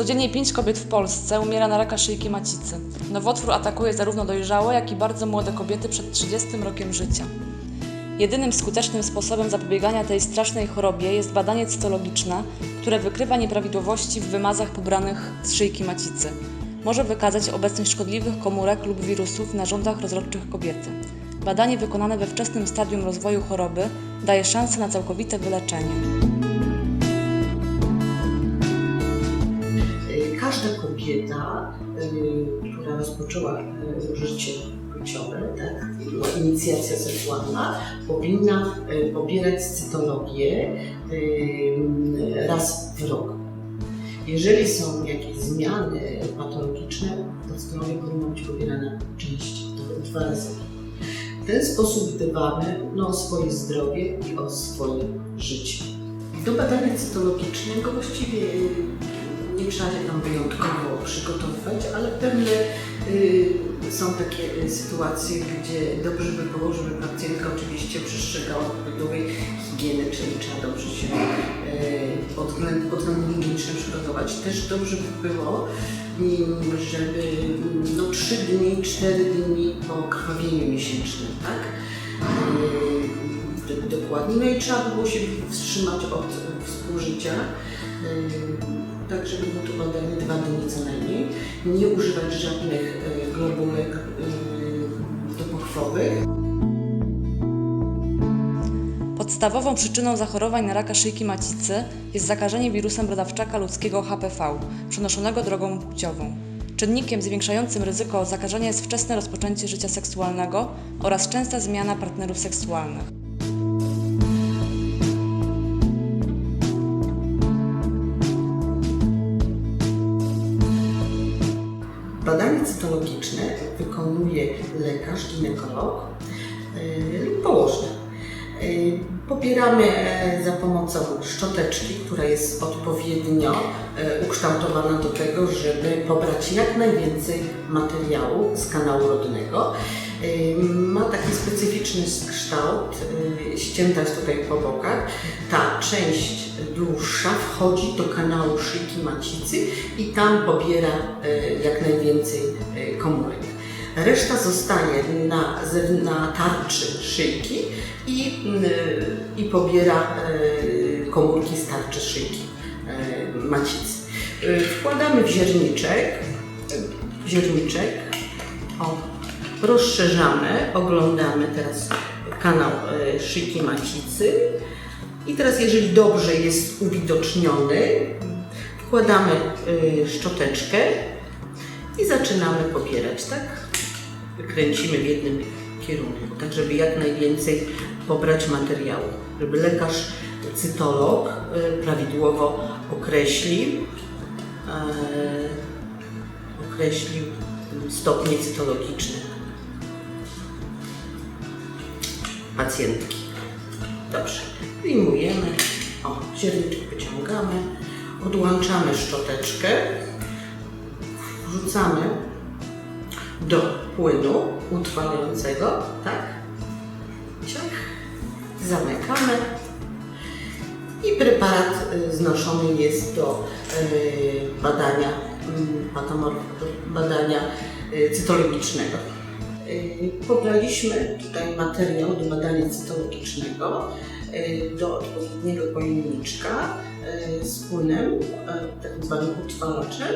Codziennie 5 kobiet w Polsce umiera na raka szyjki macicy. Nowotwór atakuje zarówno dojrzałe, jak i bardzo młode kobiety przed 30 rokiem życia. Jedynym skutecznym sposobem zapobiegania tej strasznej chorobie jest badanie cytologiczne, które wykrywa nieprawidłowości w wymazach pobranych z szyjki macicy. Może wykazać obecność szkodliwych komórek lub wirusów w narządach rozrodczych kobiety. Badanie wykonane we wczesnym stadium rozwoju choroby daje szansę na całkowite wyleczenie. Kobieta, y, która rozpoczęła y, życie płciowe, tak, była inicjacja seksualna, powinna y, pobierać cytologię raz w rok. Jeżeli są jakieś zmiany patologiczne, to cytologia powinna być pobierana częściej, dwa razy. W ten sposób dbamy no, o swoje zdrowie i o swoje życie. Do badania cytologicznego właściwie nie trzeba się tam wyjątkowo przygotowywać, ale pewne y, są takie sytuacje, gdzie dobrze by było, żeby pacjentka oczywiście przestrzegała prawidłowej higieny, czyli trzeba dobrze się y, pod względem, higienicznym przygotować. Też dobrze by było, mm, żeby mm, no, 3 dni, 4 dni po krwawieniu miesięcznym, tak? Y, Dokładnie. No i trzeba by było się wstrzymać od współżycia. Tak, żeby było to badanie dwa dni co najmniej. Nie używać żadnych y, globulek y, dopochwowych. Podstawową przyczyną zachorowań na raka szyjki macicy jest zakażenie wirusem brodawczaka ludzkiego HPV, przenoszonego drogą płciową. Czynnikiem zwiększającym ryzyko zakażenia jest wczesne rozpoczęcie życia seksualnego oraz częsta zmiana partnerów seksualnych. Badanie cytologiczne wykonuje lekarz, ginekolog lub położny. Y, Pobieramy e, za pomocą szczoteczki, która jest odpowiednio e, ukształtowana do tego, żeby pobrać jak najwięcej materiału z kanału rodnego. Y, Ma taki specyficzny kształt, ścięta jest tutaj po bokach. Ta część dłuższa wchodzi do kanału szyjki macicy i tam pobiera y, jak najwięcej y, komórek. Reszta zostaje na, na tarczy szyjki i, y, i pobiera y, komórki z tarczy szyjki y, macicy. Wkładamy w zierniczek, w o, rozszerzamy, oglądamy teraz kanał szyjki macicy i teraz jeżeli dobrze jest uwidoczniony, wkładamy szczoteczkę i zaczynamy pobierać, tak? Kręcimy w jednym kierunku, tak żeby jak najwięcej pobrać materiału, żeby lekarz cytolog y, prawidłowo określił, e, określił stopnie cytologiczne pacjentki. Dobrze, wyjmujemy, o, zierniczek wyciągamy, odłączamy szczoteczkę, wrzucamy do płynu utrwalającego, tak? Ciach, zamykamy i preparat y, znoszony jest do y, badania, mm, badania y, cytologicznego. Pobraliśmy tutaj materiał do badania cytologicznego do odpowiedniego pojemniczka z płynem, tak zwanym utrwalaczem.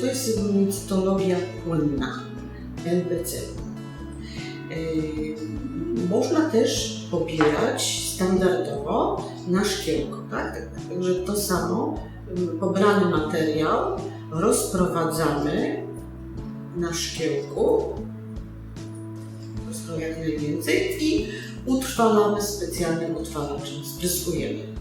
To jest cytologia płynna, NPC. Y, Można też pobierać standardowo na szkiełko, tak? Tak- Także to samo, pobrany materiał rozprowadzamy na szkiełku, jak najwięcej i utrwalamy specjalnym utrwalaczem, spryskujemy.